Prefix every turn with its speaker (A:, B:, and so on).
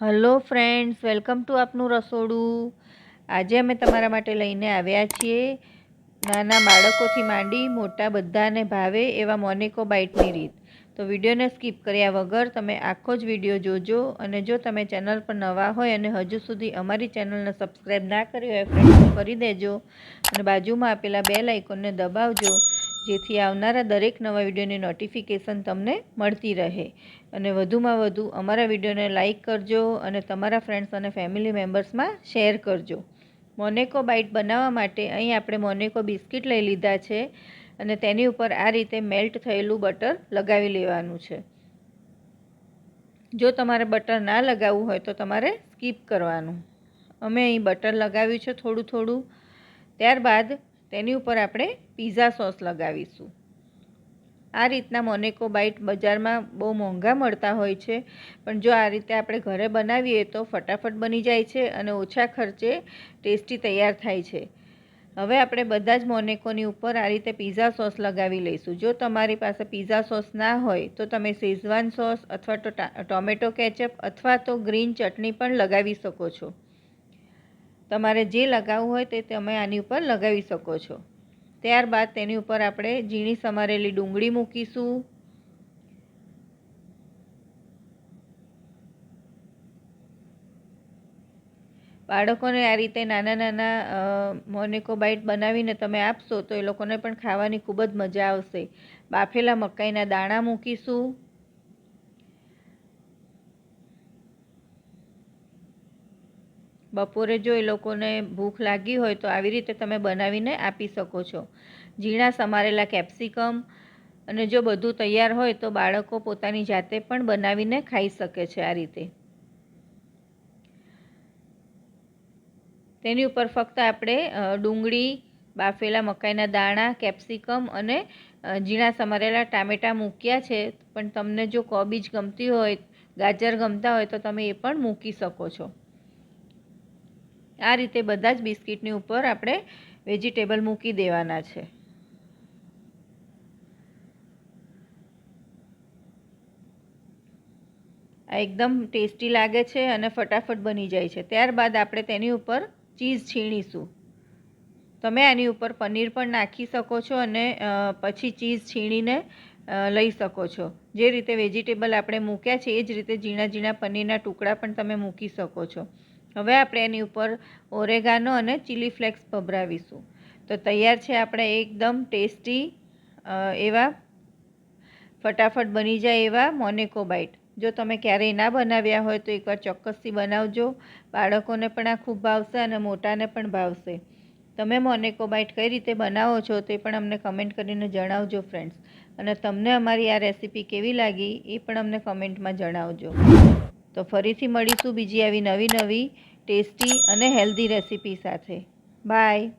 A: Hello friends welcome to આપનું રસોડું. આજે અમે તમારા માટે લઈને આવ્યા છીએ નાના બાળકોથી માંડી મોટા બધાને ભાવે એવા મોનેકો બાઇટની રીત. તો વિડીયોને સ્કીપ કર્યા વગર તમે આખો જ વીડિયો જોજો અને જો તમે ચેનલ પર નવા હોય અને હજુ સુધી અમારી ચેનલને સબસ્ક્રાઈબ ના કરી હોય ફ્રેન્ડ્સ કરી દેજો અને બાજુમાં આપેલા બે લાઇકોનને દબાવજો જેથી આવનારા દરેક નવા વિડીયોની નોટિફિકેશન તમને મળતી રહે. અને વધુમાં વધુ અમારા વિડીયોને લાઇક કરજો અને તમારા ફ્રેન્ડ્સ અને ફેમિલી મેમ્બર્સમાં શેર કરજો. મોનેકો બાઇટ બનાવવા માટે અહીં આપણે મોનેકો બિસ્કિટ લઈ લીધા છે અને તેની ઉપર આ રીતે મેલ્ટ થયેલું બટર લગાવી લેવાનું છે. જો તમારે બટર ના લગાવવું હોય તો તમારે સ્કીપ કરવાનું. અમે અહીં બટર લગાવ્યું છે થોડું થોડું. ત્યારબાદ તેની ઉપર આપણે પીઝા સોસ લગાવીશું. આ રીતના મોનેકો બાઇટ બજારમાં બહુ મોંઘા મળતા હોય છે, પણ જો આ રીતે આપણે ઘરે બનાવીએ તો ફટાફટ બની જાય છે અને ઓછા ખર્ચે ટેસ્ટી તૈયાર થાય છે. હવે આપણે બધા જ મોનેકોની ઉપર આ રીતે પીઝા સોસ લગાવી લઈશું. જો તમારી પાસે પીઝા સોસ ના હોય, તો તમે શેઝવાન સોસ અથવા તો ટોમેટો કેચઅપ અથવા તો ગ્રીન ચટણી પણ લગાવી શકો છો. તમારે જે લગાવવું હોય તે તમે આની ઉપર લગાવી શકો છો. ત્યારબાદ તેની ઉપર આપણે ઝીણી સમારેલી ડુંગળી મૂકીશું. બાળકોને આ રીતે નાના નાના મોનેકો બાઇટ બનાવીને તમે આપશો તો એ લોકોને પણ ખાવાની ખૂબ જ મજા આવશે. બાફેલા મકાઈના દાણા મૂકીશું. બપોરે જો એ લોકોને ભૂખ લાગી હોય તો આવી રીતે તમે બનાવીને આપી શકો છો. ઝીણા સમારેલા કેપ્સિકમ અને જો બધું તૈયાર હોય તો બાળકો પોતાની જાતે પણ બનાવીને ખાઈ શકે છે આ રીતે. તેની ઉપર ફક્ત આપણે ડુંગળી, બાફેલા મકાઈના દાણા, કેપ્સિકમ અને ઝીણા સમારેલા ટામેટાં મૂક્યા છે. પણ તમને જો કોબીજ ગમતી હોય, ગાજર ગમતા હોય તો તમે એ પણ મૂકી શકો છો. આ રીતે બધા જ બિસ્કિટની ઉપર આપણે વેજીટેબલ મૂકી દેવાના છે. આ એકદમ ટેસ્ટી લાગે છે અને ફટાફટ બની જાય છે. ત્યારબાદ આપણે તેની ઉપર ચીઝ છીણીશું. તમે આની ઉપર પનીર પણ નાખી શકો છો અને પછી ચીઝ છીણીને લઈ શકો છો. જે રીતે વેજીટેબલ આપણે મૂક્યા છે એ જ રીતે ઝીણા ઝીણા પનીરના ટુકડા પણ તમે મૂકી શકો છો. હવે આપણે એની ઉપર ઓરેગાનો અને ચીલી ફ્લેક્સ ભભરાવીશું. તો તૈયાર છે આપણે એકદમ ટેસ્ટી એવા ફટાફટ બની જાય એવા મોનેકો બાઇટ જો તમે ક્યારેય ના બનાવ્યા હોય તો એકવાર ચોક્કસથી બનાવજો. બાળકોને પણ આ ખૂબ ભાવશે અને મોટાને પણ ભાવશે. તમે મોનેકો બાઇટ કઈ રીતે બનાવો છો તે પણ અમને કમેન્ટ કરીને જણાવજો ફ્રેન્ડ્સ અને તમને અમારી આ રેસીપી કેવી લાગી એ પણ અમને કમેન્ટમાં જણાવજો. તો ફરીથી મળીશું બીજી આવી નવી નવી ટેસ્ટી અને હેલ્ધી રેસીપી સાથે. બાય.